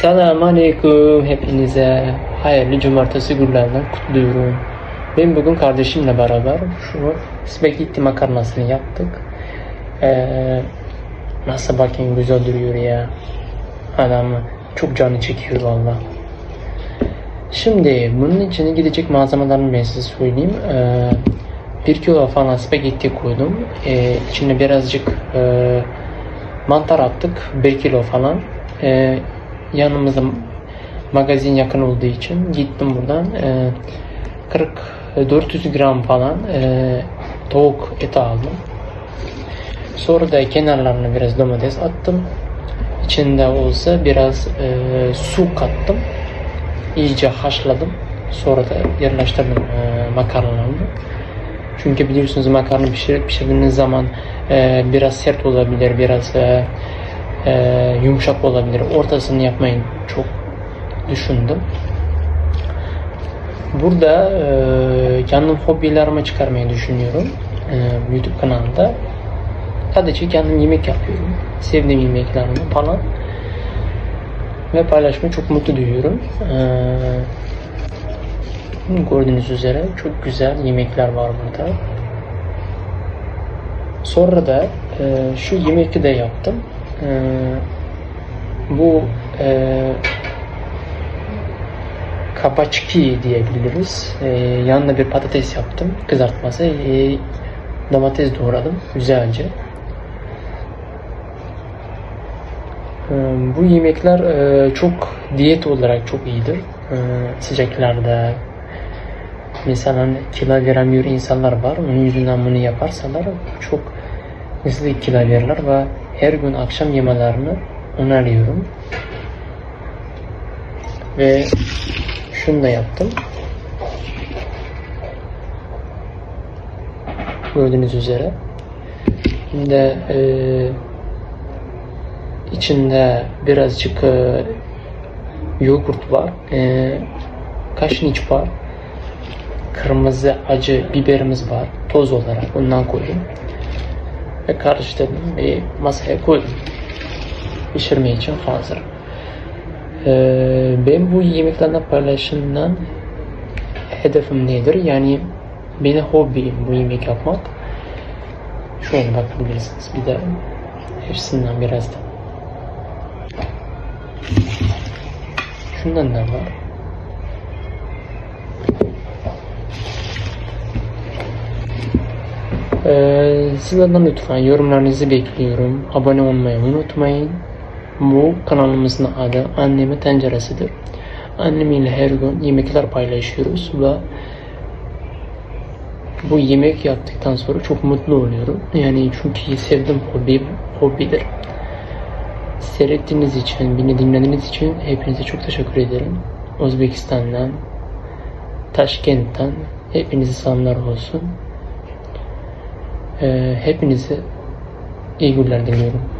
Selamun Aleyküm hepinize hayırlı cumartesi günlerden kutluyorum. Ben bugün kardeşimle beraber şu spagetti makarnasını yaptık. Ee, nasıl bakın güzel duruyor ya. Adam çok canı çekiyor valla. Şimdi bunun içine gidecek malzemelerini ben size söyleyeyim. Ee, bir kilo falan spagetti koydum. Ee, içine birazcık e, mantar attık. 1 kilo falan. Ee, yanımızda magazin yakın olduğu için gittim buradan. Ee, 40 400 gram falan e, tavuk eti aldım. Sonra da kenarlarına biraz domates attım. İçinde olsa biraz e, su kattım. İyice haşladım. Sonra da yerleştirdim e, makarnalarını. Çünkü biliyorsunuz makarna pişir, pişirdiğiniz zaman e, biraz sert olabilir, biraz e, e, yumuşak olabilir. Ortasını yapmayı çok düşündüm. Burada e, kendim hobilerimi çıkarmayı düşünüyorum e, YouTube kanalında. Sadece kendim yemek yapıyorum. Sevdiğim yemeklerimi falan. Ve paylaşmayı çok mutlu duyuyorum. E, gördüğünüz üzere çok güzel yemekler var burada. Sonra da e, şu yemek de yaptım. E, bu e, kapaçki diyebiliriz. E, yanına bir patates yaptım. Kızartması. E, domates doğradım. Güzelce. Bu yemekler e, çok diyet olarak çok iyidir. Sıcaklarda mesela kilo veremiyor insanlar var. Onun yüzünden bunu yaparsalar çok hızlı kilo verirler ve her gün akşam yemelerini öneriyorum. Ve şunu da yaptım. Gördüğünüz üzere. Şimdi e, içinde birazcık e, yoğurt var. E, kaşniç var. Kırmızı acı biberimiz var. Toz olarak ondan koydum. Ve karıştırdım ve masaya koydum. Pişirme için hazır. Ee, ben bu yemeklerden paylaşımdan hedefim nedir? Yani benim hobim bu yemek yapmak. Şöyle bakabilirsiniz bir de hepsinden biraz da. Şundan da var. Ee, sizlerden lütfen yorumlarınızı bekliyorum. Abone olmayı unutmayın. Bu kanalımızın adı Annemin Tenceresidir. Annemiyle her gün yemekler paylaşıyoruz ve bu yemek yaptıktan sonra çok mutlu oluyorum. Yani çünkü sevdim hobi, hobidir. Seyrettiğiniz için, beni dinlediğiniz için hepinize çok teşekkür ederim. Özbekistan'dan, Taşkent'ten hepinize selamlar olsun. Ee, hepinize iyi günler diliyorum.